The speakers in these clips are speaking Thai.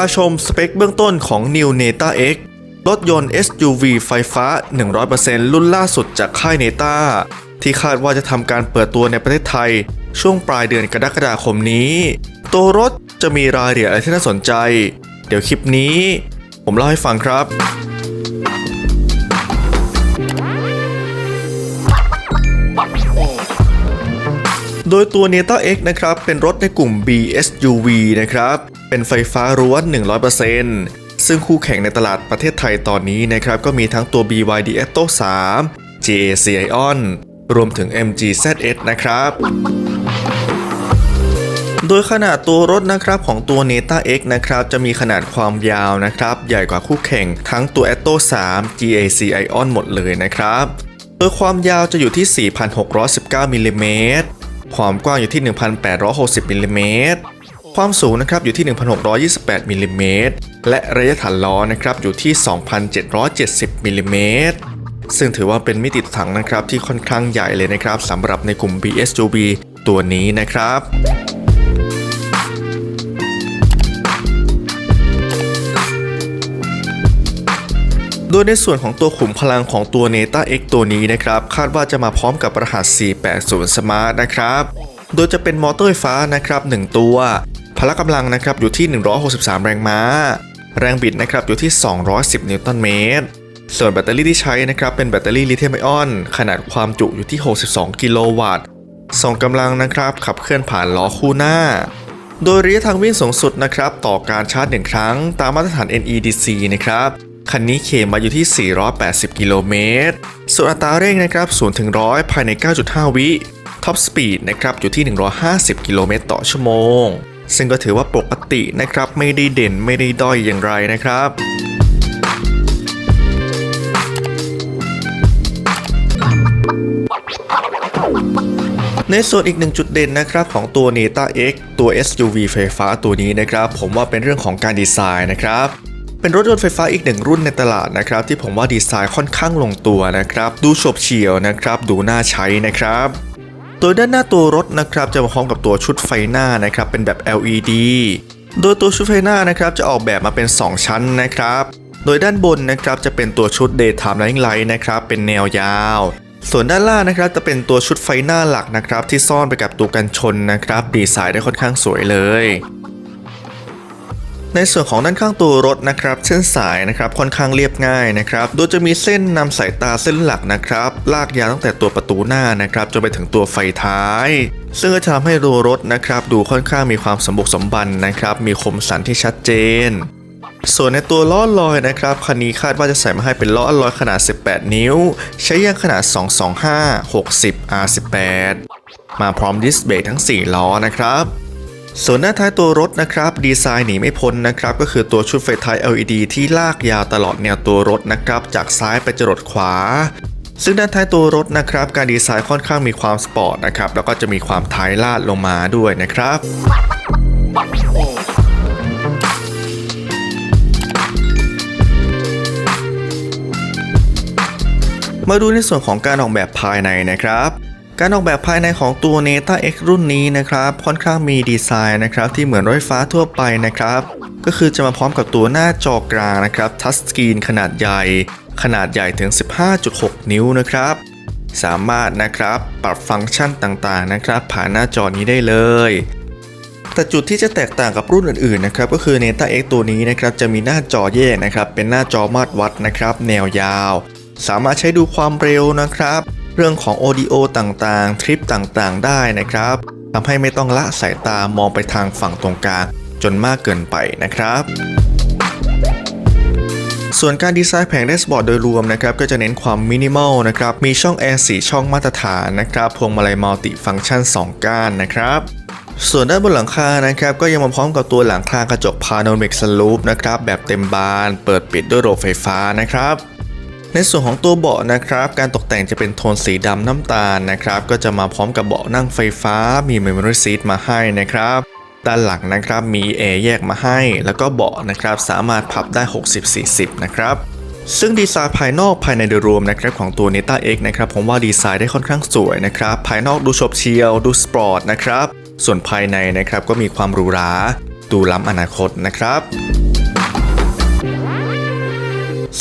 าชมสเปคเบื้องต้นของ New Neta X รถยนต์ SUV ไฟฟ้า 100%รุ่นล่าสุดจากค่าย Neta ที่คาดว่าจะทำการเปิดตัวในประเทศไทย ช่วงปลายเดือนกรกฎาคมนี้ ตัวรถจะมีรายละเอียดอะไรที่น่าสนใจ เดี๋ยวคลิปนี้ ผมเล่าให้ฟังครับโดยตัว Neta X นะครับ เป็นรถในกลุ่ม BSUV นะครับ เป็นไฟฟ้าร้วน 100%ซึ่งคู่แข่งในตลาดประเทศไทยตอนนี้นะครับก็มีทั้งตัว BYD Atto 3 GAC Ion รวมถึง MG ZS นะครับโดยขนาดตัวรถนะครับของตัว Neta X นะครับจะมีขนาดความยาวนะครับใหญ่กว่าคู่แข่งทั้งตัว Atto 3 GAC Ion หมดเลยนะครับ โดยความยาวจะอยู่ที่ 4,619มิลลิเมตรความกว้างอยู่ที่ 1,860มิลลิเมตร ความสูงนะครับอยู่ที่ 1,628มิลลิเมตรและระยะฐานล้อนะครับอยู่ที่ 2,770มิลลิเมตรซึ่งถือว่าเป็นมิติถังนะครับที่ค่อนข้างใหญ่เลยนะครับสำหรับในกลุ่ม BSUV ตัวนี้นะครับโดยในส่วนของตัวขุมพลังของตัว Neta X ตัวนี้นะครับ คาดว่าจะมาพร้อมกับรหัส 480 Smart นะครับ โดยจะเป็นมอเตอร์ไฟฟ้านะครับ 1 ตัว พละกำลังนะครับอยู่ที่ 163 แรงม้า แรงบิดนะครับอยู่ที่ 210 นิวตันเมตร ส่วนแบตเตอรี่ที่ใช้นะครับเป็นแบตเตอรี่ลิเธียมไอออน ขนาดความจุอยู่ที่ 62 กิโลวัตต์ ส่งกำลังนะครับขับเคลื่อนผ่านล้อคู่หน้า โดยระยะทางวิ่งสูงสุดนะครับต่อการชาร์จ1ครั้ง ตามมาตรฐาน NEDC นะครับคันนี้เคลมมาอยู่ที่ 480 กิโลเมตร ส่วนอัตราเร่งนะครับ0ถึง100 ภายใน 9.5 วิ ท็อปสปีดนะครับอยู่ที่ 150 กิโลเมตรต่อชั่วโมง ซึ่งก็ถือว่าปกตินะครับไม่ได้เด่นไม่ได้ด้อยอย่างไรนะครับในส่วนอีกหนึ่งจุดเด่นนะครับของตัว Neta X ตัว SUV ไฟฟ้าตัวนี้นะครับผมว่าเป็นเรื่องของการดีไซน์นะครับ เป็นรถยนต์ไฟฟ้าอีกหนึ่งรุ่นในตลาดนะครับ ที่ผมว่าดีไซน์ค่อนข้างลงตัวนะครับ ดูโฉบเฉี่ยวนะครับ ดูน่าใช้นะครับ โดยด้านหน้าตัวรถนะครับจะมาพร้อมกับตัวชุดไฟหน้านะครับเป็นแบบ LED โดยตัวชุดไฟหน้านะครับจะออกแบบมาเป็น 2 ชั้นนะครับ โดยด้านบนนะครับจะเป็นตัวชุด Daytime Running Light นะครับเป็นแนวยาว ส่วนด้านล่างนะครับจะเป็นตัวชุดไฟหน้าหลักนะครับที่ซ่อนไปกับตัวกันชนนะครับดีไซน์ได้ค่อนข้างสวยเลย ในส่วนของด้านข้างตัวรถนะครับเส้นสายนะครับค่อนข้างเรียบง่ายนะครับโดยจะมีเส้นนำสายตาเส้นหลักนะครับลากยาวตั้งแต่ตัวประตูหน้านะครับจนไปถึงตัวไฟท้าย ซึ่งจะทำให้ตัวรถนะครับดูค่อนข้างมีความสมบุกสมบันนะครับมีคมสันที่ชัดเจนส่วนในตัวล้อลอยนะครับคันนี้คาดว่าจะใส่มาให้เป็นล้อลอยขนาด 18 นิ้ว ใช้ยางขนาด 225 60 R18 มาพร้อมดิสเบรกทั้ง 4 ล้อนะครับ ส่วนหน้าท้ายตัวรถนะครับดีไซน์หนีไม่พ้นนะครับก็คือตัวชุดไฟท้าย LED ที่ลากยาวตลอดแนวตัวรถนะครับจากซ้ายไปจรดขวา ซึ่งด้านท้ายตัวรถนะครับการดีไซน์ค่อนข้างมีความสปอร์ตนะครับแล้วก็จะมีความท้ายลาดลงมาด้วยนะครับมาดูในส่วนของการออกแบบภายในนะครับ การออกแบบภายในของตัว Neta X รุ่นนี้นะครับค่อนข้างมีดีไซน์นะครับที่เหมือนรถไฟฟ้าทั่วไปนะครับ ก็คือจะมาพร้อมกับตัวหน้าจอกลางนะครับทัชสกรีนขนาดใหญ่ ขนาดใหญ่ถึง 15.6 นิ้วนะครับ สามารถนะครับปรับฟังก์ชันต่างๆนะครับ ผ่านหน้าจอนี้ได้เลย แต่จุดที่จะแตกต่างกับรุ่นอื่นๆนะครับก็คือ Neta X ตัวนี้นะครับจะมีหน้าจอแยกนะครับเป็นหน้าจอมาตรวัดนะครับ แนวยาว สามารถใช้ดูความเร็วนะครับ เรื่องของ Audio ต่างๆ ทริปต่างๆ ได้นะครับทำให้ไม่ต้องละสายตามองไปทางฝั่งตรงกลางจนมากเกินไปนะครับ ส่วนการดีไซน์แผงแดชบอร์ดโดยรวมนะครับ ก็จะเน้นความมินิมอลนะครับ มีช่องแอร์4ช่องมาตรฐานนะครับพวงมาลัยมัลติฟังก์ชัน 2 ก้านนะครับส่วนด้านบนหลังคานะครับก็ยังมาพร้อมกับตัวหลังคากระจกพาโนมิกสลูปนะครับแบบเต็มบาน เปิดปิดด้วยระบบไฟฟ้านะครับ ในส่วนของตัวเบาะนะครับ การตกแต่งจะเป็นโทนสีดำน้ำตาลนะครับ ก็จะมาพร้อมกับเบาะนั่งไฟฟ้า มี Memory Seat มาให้นะครับด้านหลังนะครับมีแอร์แยกมาให้ แล้วก็เบาะนะครับสามารถพับได้ 60-40 นะครับ ซึ่งดีไซน์ภายนอกภายในโดยรวมนะครับของตัว Neta X นะครับผมว่าดีไซน์ได้ค่อนข้างสวยนะครับ ภายนอกดูโฉบเฉียว ดูสปอร์ตนะครับ ส่วนภายในนะครับก็มีความหรูหรา ดูล้ำอนาคตนะครับ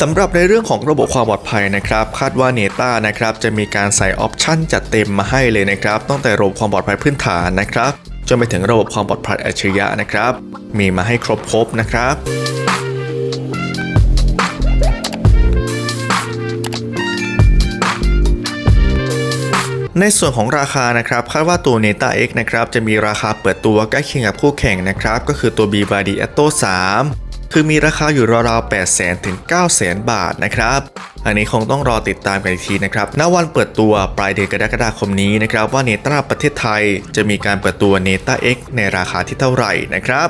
สำหรับในเรื่องของระบบความปลอดภัยนะครับคาดว่าเนต้านะครับจะมีการใส่ออปชั่นจัดเต็มมาให้เลยนะครับตั้งแต่ระบบความปลอดภัยพื้นฐานนะครับจนไปถึงระบบความปลอดภัยอัจฉริยะนะครับ มีมาให้ครบครบนะครับในส่วนของราคานะครับคาดว่าตัว Neta X นะครับจะมีราคาเปิดตัวใกล้เคียงกับคู่แข่งนะครับก็คือตัว b b d Atto 3 คือมีราคาอยู่ราวๆ800,000ถึง9 0 0 0 0 บาทนะครับ อันนี้คงต้องรอติดตามกันอีกทีนะครับ ณ วันเปิดตัวปลายเดือนกรกฎาคมนี้นะครับว่า Neta ประเทศไทยจะมีการเปิดตัว Neta X ในราคาที่เท่าไหร่นะครับ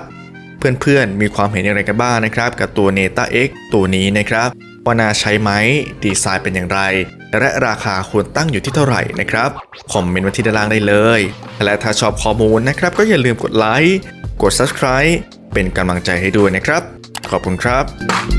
เพื่อนๆ มีความเห็นอย่างไรกันบ้างนะครับ กับตัว Neta X ตัวนี้นะครับว่าน่าใช้ไหมดีไซน์เป็นอย่างไร และราคาควรตั้งอยู่ที่เท่าไหร่นะครับ คอมเมนต์มาที่ด้านล่างได้เลย และถ้าชอบข้อมูลนะครับ ก็อย่าลืมกดไลค์กด subscribe เป็นกำลังใจให้ด้วยนะครับ ขอบคุณครับ